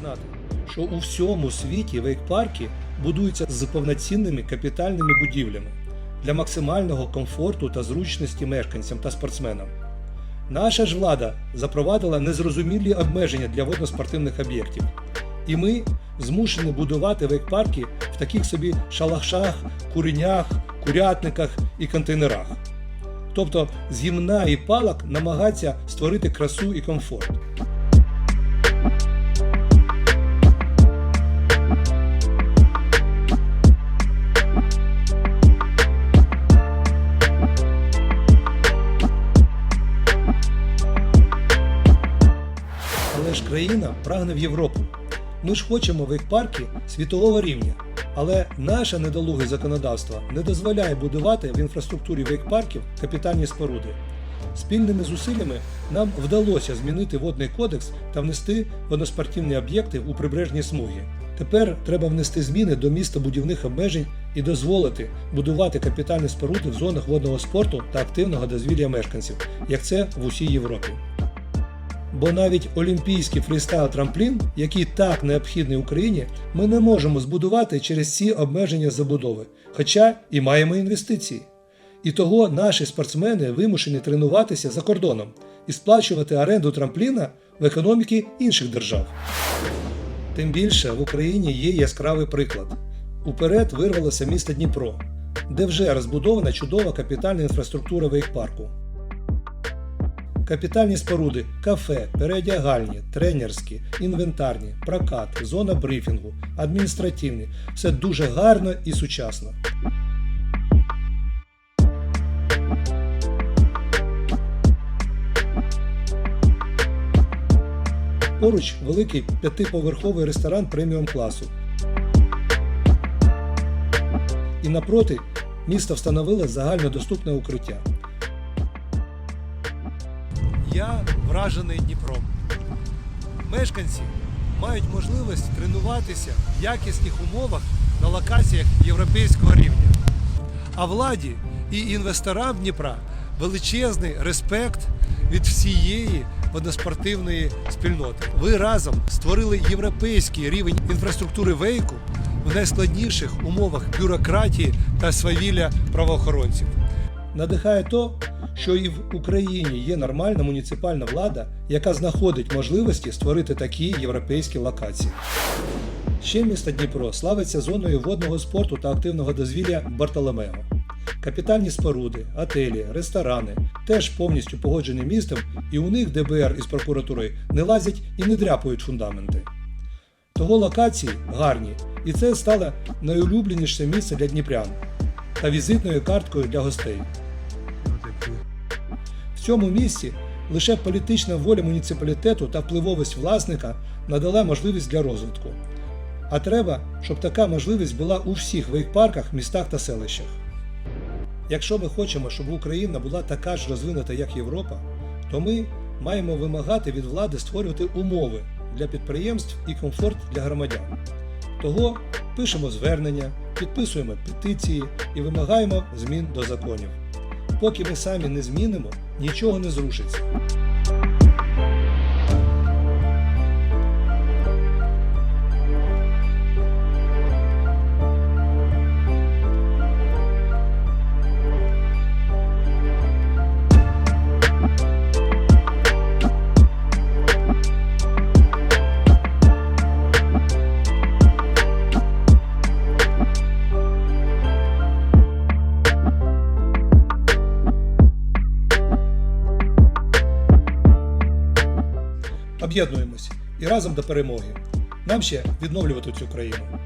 Знати, що у всьому світі вейк-парки будуються з повноцінними капітальними будівлями для максимального комфорту та зручності мешканцям та спортсменам. Наша ж влада запровадила незрозумілі обмеження для водноспортивних об'єктів. І ми змушені будувати вейк-парки в таких собі шалашах, куренях, курятниках і контейнерах. Тобто з гімна і палок намагаться створити красу і комфорт. Країна прагне в Європу. Ми ж хочемо вейк-парки світового рівня. Але наше недолуге законодавство не дозволяє будувати в інфраструктурі вейк-парків капітальні споруди. Спільними зусиллями нам вдалося змінити водний кодекс та внести водоспортивні об'єкти у прибережні смуги. Тепер треба внести зміни до містобудівних обмежень і дозволити будувати капітальні споруди в зонах водного спорту та активного дозвілля мешканців, як це в усій Європі. Бо навіть олімпійський фрістайл-трамплін, який так необхідний Україні, ми не можемо збудувати через ці обмеження забудови, хоча і маємо інвестиції. І того наші спортсмени вимушені тренуватися за кордоном і сплачувати оренду трампліна в економіки інших держав. Тим більше в Україні є яскравий приклад. Уперед вирвалося місто Дніпро, де вже розбудована чудова капітальна інфраструктура вейк-парку. Капітальні споруди, кафе, переодягальні, тренерські, інвентарні, прокат, зона брифінгу, адміністративні все дуже гарно і сучасно. Поруч великий п'ятиповерховий ресторан преміум класу. І напроти місто встановило загальнодоступне укриття. Я вражений Дніпром. Мешканці мають можливість тренуватися в якісних умовах на локаціях європейського рівня. А владі і інвесторам Дніпра величезний респект від всієї водоспортивної спільноти. Ви разом створили європейський рівень інфраструктури вейку в найскладніших умовах бюрократії та свавілля правоохоронців. Надихає то, що і в Україні є нормальна муніципальна влада, яка знаходить можливості створити такі європейські локації. Ще місто Дніпро славиться зоною водного спорту та активного дозвілля Бартоломео. Капітальні споруди, отелі, ресторани теж повністю погоджені містом, і у них ДБР із прокуратурою не лазять і не дряпають фундаменти. Того локації гарні, і це стало найулюбленіше місце для дніпрян та візитною карткою для гостей. В цьому місці лише політична воля муніципалітету та впливовість власника надала можливість для розвитку. А треба, щоб така можливість була у всіх вейк-парках, містах та селищах. Якщо ми хочемо, щоб Україна була така ж розвинута, як Європа, то ми маємо вимагати від влади створювати умови для підприємств і комфорт для громадян. Того пишемо звернення, підписуємо петиції і вимагаємо змін до законів. Поки ми самі не змінимо, нічого не зрушиться. Об'єднуємось і разом до перемоги. Нам ще відновлювати цю країну.